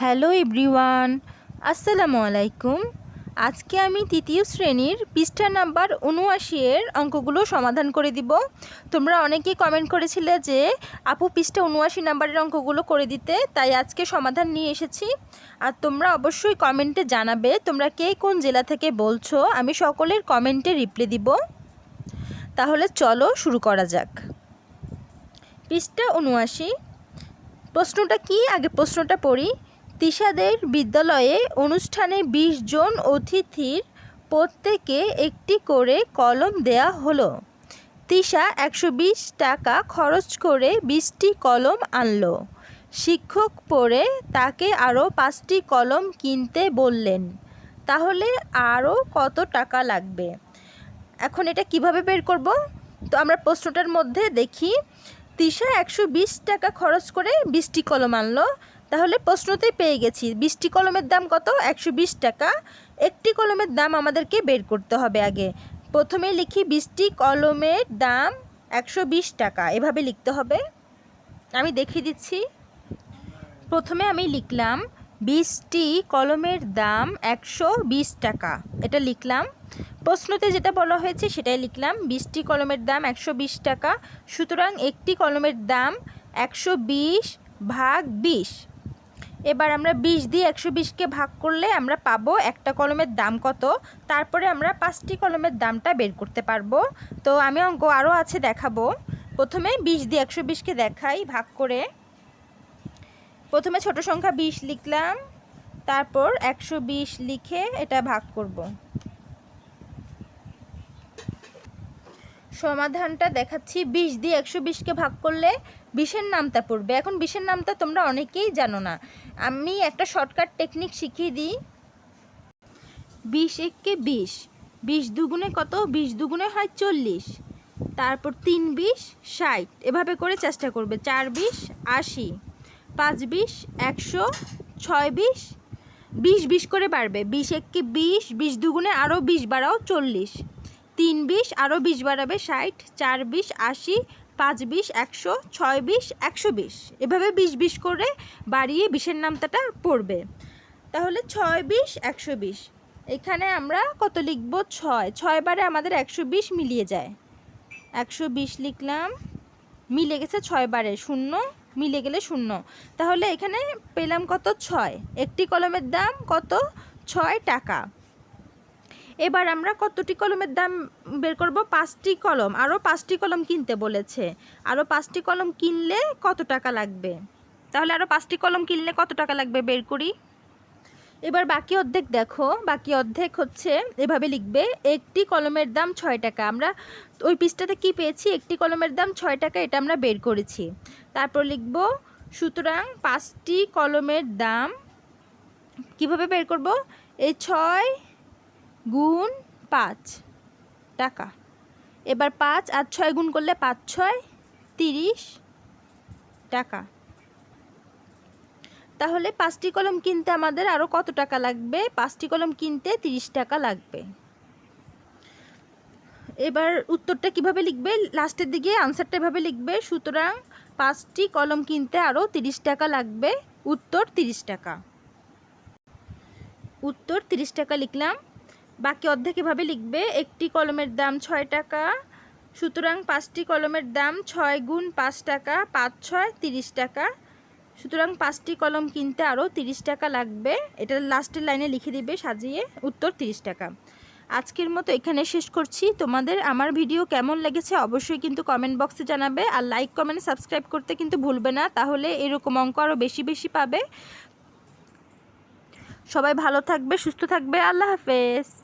Hello everyone, আসসালামু আলাইকুম। আজকে আমি তৃতীয় শ্রেণির পৃষ্ঠা নাম্বার উনআশি এর অঙ্কগুলো সমাধান করে দিব। তোমরা অনেকেই কমেন্ট করেছিলে যে, আপু পৃষ্ঠা উনআশি নাম্বারের অঙ্কগুলো করে দিতে, তাই আজকে সমাধান নিয়ে এসেছি। আর তোমরা অবশ্যই কমেন্টে জানাবে, তোমরা কে কোন জেলা থেকে বলছো? আমি সকলের কমেন্টে রিপ্লাই দিব। তাহলে চলো শুরু করা যাক। পৃষ্ঠা উনআশি। প্রশ্নটা কি? আগে প্রশ্নটা পড়ি। তিশাদের বিদ্যালয়ে অনুষ্ঠানে বিশ জন অতিথির প্রত্যেকে একটি করে কলম দেয়া হলো। তিশা একশো বিশ টাকা খরচ করে বিশটি কলম আনলো। শিক্ষক পড়ে তাকে আরও পাঁচটি কলম কিনতে বললেন, তাহলে আরও কত টাকা লাগবে? এখন এটা কীভাবে বের করব? তো আমরা প্রশ্নটার মধ্যে দেখি, তিশা একশো বিশ টাকা খরচ করে বিশটি কলম আনলো তাহলে প্রশ্নতেই পেয়ে গেছি বিশটি কলমের দাম কত? একশো বিশ টাকা। একটি কলমের দাম আমাদেরকে বের করতে হবে আগে। প্রথমে লিখি বিশটি কলমের দাম একশো বিশ টাকা, এভাবে লিখতে হবে। আমি দেখিয়ে দিচ্ছি। প্রথমে আমি লিখলাম বিশটি কলমের দাম একশো বিশ টাকা, এটা লিখলাম। প্রশ্নতে যেটা বলা হয়েছে সেটাই লিখলাম বিশটি কলমের দাম একশো বিশ টাকা, সুতরাং একটি কলমের দাম একশো বিশ ভাগ বিশ। এবার আমরা বিশ দিয়ে একশো বিশকে ভাগ করলে আমরা পাবো একটা কলমের দাম কত? তারপরে আমরা পাঁচটি কলমের দামটা বের করতে পারব। তো আমি অঙ্ক আরও আছে দেখাবো। প্রথমে বিশ দিয়ে একশো বিশকে দেখাই ভাগ করে। প্রথমে ছোট সংখ্যা বিশ লিখলাম। তারপর একশো বিশ লিখে এটা ভাগ করব। সমাধানটা দেখাচ্ছি। বিশ দিয়ে একশো বিশকে ভাগ করলে বিশের নামটা পড়বে। এখন বিশের নামটা তোমরা অনেকেই জানো না। আমি একটা শর্টকাট টেকনিক শিখিয়ে দিই। বিশ এককে বিশ। বিশ দুগুণে কত? বিশ দুগুণে হয় চল্লিশ। তারপর তিন বিশ, ষাট। এভাবে করে চেষ্টা করবে। চার বিশ, আশি। পাঁচ বিশ, একশো। ছয় বিশ। বিশ বিশ করে বাড়বে। বিশ এককে বিশ বিশ দুগুণে আরও বিশ বাড়াও চল্লিশ। তিন বিশ, আরও বিশ বাড়াবে ষাট, চার বিশ, আশি, পাঁচ বিশ, একশো, ছয় বিশ, একশো বিশ। এভাবে বিশ বিশ করে বাড়িয়ে বিশের নামতাটা পড়বে। তাহলে ছয় বিশ, একশো বিশ। এখানে আমরা কত লিখব? ছয়। ছয় বারে আমাদের একশো বিশ মিলিয়ে যায়। একশো বিশ লিখলাম। মিলে গেছে ছয় বারে শূন্য, মিলে গেলে শূন্য। তাহলে এখানে পেলাম কত? ছয়। একটি কলমের দাম কত? ছয় টাকা। এবার আমরা কতটি কলমের দাম বের করব? পাঁচটি কলম। আরও পাঁচটি কলম কিনতে বলেছে। আরও পাঁচটি কলম কিনলে কত টাকা লাগবে? তাহলে আরও পাঁচটি কলম কিনলে কত টাকা লাগবে বের করি? এবার বাকি অর্ধেক দেখো। বাকি অর্ধেক হচ্ছে এভাবে লিখবে, একটি কলমের দাম ছয় টাকা। আমরা ওই পিসটাতে কি পেয়েছি? একটি কলমের দাম ছয় টাকা, এটা আমরা বের করেছি। তারপর লিখব, সুতরাং পাঁচটি কলমের দাম কীভাবে বের করব? এই ছয় গুণ পাঁচ টাকা। এবার পাঁচ আর ছয় গুণ করলে পাঁচ, ছয়, তিরিশ টাকা। তাহলে পাঁচটি কলম কিনতে আমাদের আরও কত টাকা লাগবে? পাঁচটি কলম কিনতে তিরিশ টাকা লাগবে। এবার উত্তরটা কীভাবে লিখবে? লাস্টের দিকে আনসারটা এভাবে লিখবে। সুতরাং পাঁচটি কলম কিনতে আরও তিরিশ টাকা লাগবে। উত্তর তিরিশ টাকা। উত্তর তিরিশ টাকা লিখলাম। বাকি অর্ধেক এভাবে লিখবে। একটি কলমের দাম ছয় টাকা, সুতরাং পাঁচটি কলমের দাম ছয় গুণ পাঁচ টাকা, পাঁচ ছয় তিরিশ টাকা। সুতরাং পাঁচটি কলম কিনতে আরও তিরিশ টাকা লাগবে। এটা লাস্টের লাইনে লিখে দিবে, সাজিয়ে উত্তর তিরিশ টাকা। আজকের মতো এখানে শেষ করছি। তোমাদের আমার ভিডিও কেমন লেগেছে অবশ্যই কিন্তু কমেন্ট বক্সে জানাবে। আর লাইক কমেন্ট সাবস্ক্রাইব করতে কিন্তু ভুলবে না, তাহলে এরকম অঙ্ক আরও বেশি বেশি পাবে। সবাই ভালো থাকবে, সুস্থ থাকবে। আল্লাহ হাফেজ।